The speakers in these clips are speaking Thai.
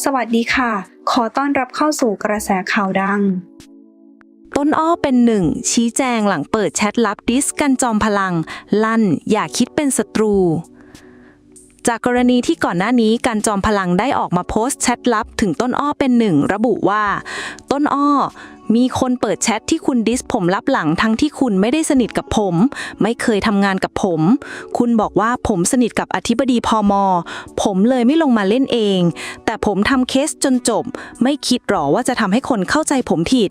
สวัสดีค่ะ ขอต้อนรับเข้าสู่กระแสข่าวดัง ต้นอ้อเป็นหนึ่ง ชี้แจงหลังเปิดแชทลับดิสกันจอมพลัง ลั่น อย่าคิดเป็นศัตรู จากกรณีที่ก่อนหน้านี้การจอมพลังได้ออกมาโพสต์แชทลับถึงต้นอ้อเป็นหนึ่งระบุว่า ต้นอ้อ มีคนเปิดแชทที่คุณดิสผมลับหลังทั้งที่คุณไม่ได้สนิทกับผม ไม่เคยทำงานกับผม คุณบอกว่าผมสนิทกับอธิบดีพอมอผมเลยไม่ลงมาเล่นเอง แต่ผมทำเคสจนจบ ไม่คิดหรอว่าจะทำให้คนเข้าใจผมผิด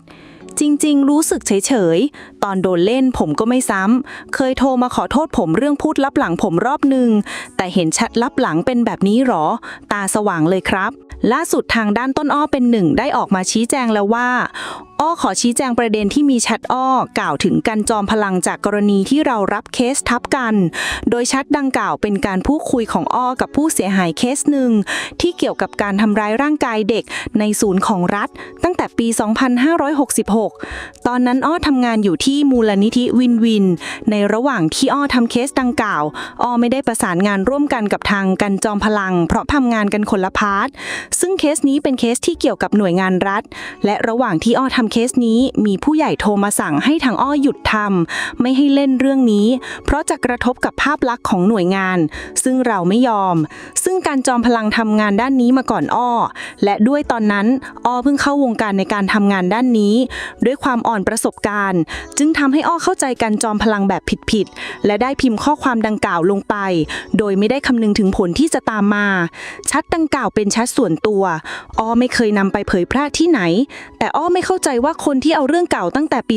จริง ๆ รู้สึกเฉย ๆ ตอนโดนเล่นผมก็ไม่ซ้ำ เคยโทรมาขอโทษผมเรื่องพูดลับหลังผมรอบหนึ่งแต่เห็นแชัดลับหลังเป็นแบบนี้หรอ ตาสว่างเลยครับ ล่าสุดทางด้านต้นอ้อเป็นหนึ่งได้ออกมาชี้แจงแล้วว่า อ้อขอชี้แจงประเด็นที่มีแชทอ้อกล่าวถึงการจอมพลังจากกรณีที่เรารับเคสทับกัน โดยแชทดังกล่าวเป็นการพูดคุยของอ้อกับผู้เสียหายเคสหนึ่งที่เกี่ยวกับการทำร้ายร่างกายเด็กในศูนย์ของรัฐ ตั้งแต่ปี 2566 ตอนนั้นอ้อทำงานอยู่ที่มูลนิธิวินวิน ในระหว่างที่อ้อทำเคสดังกล่าว อ้อไม่ได้ประสานงานร่วมกันกับทางกันจอมพลัง เพราะทำงานกันคนละพาร์ทซึ่งเคสนี้เป็นเคสที่เกี่ยวกับหน่วยงานรัฐ และระหว่างที่อ้อทำเคสนี้มีผู้ใหญ่โทรมาสั่งให้ทางอ้อหยุดทำไม่ให้เล่นเรื่องนี้ เพราะจะกระทบกับภาพลักษณ์ของหน่วยงาน ซึ่งเราไม่ยอม ซึ่งการจอมพลังทำงานด้านนี้มาก่อนอ้อ และด้วยตอนนั้นอ้อเพิ่งเข้าวงการในการทำงานด้านนี้ ด้วยความอ่อนประสบการณ์ จึงทำให้อ้อเข้าใจการจอมพลังแบบผิดๆและได้พิมพ์ข้อความดังกล่าวลงไป โดยไม่ได้คำนึงถึงผลที่จะตามมา ชัดดังกล่าวเป็นชัดส่วนตัวอ้อไม่เคยนำไปเผยแพร่ที่ไหน แต่อ้อไม่เข้าใจว่าคนที่เอาเรื่องเก่าตั้งแต่ปี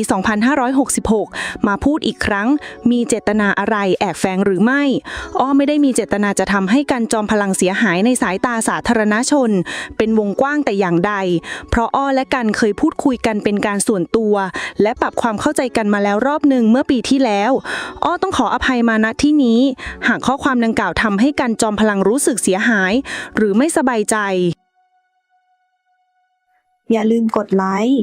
2566 มาพูดอีกครั้ง มีเจตนาอะไรแอบแฝงหรือไม่ อ้อไม่ได้มีเจตนาจะทำให้การจอมพลังเสียหายในสายตาสาธารณชน เป็นวงกว้างแต่อย่างใด เพราะอ้อและกันเคยพูดคุยกันเป็นการส่วนตัว และปรับความเข้าใจกันมาแล้วรอบหนึ่งเมื่อปีที่แล้ว อ้อต้องขออภัยมาณที่นี้ หากข้อความดังกล่าวทำให้การจอมพลังรู้สึกเสียหาย หรือไม่สบายใจอย่าลืมกดไลค์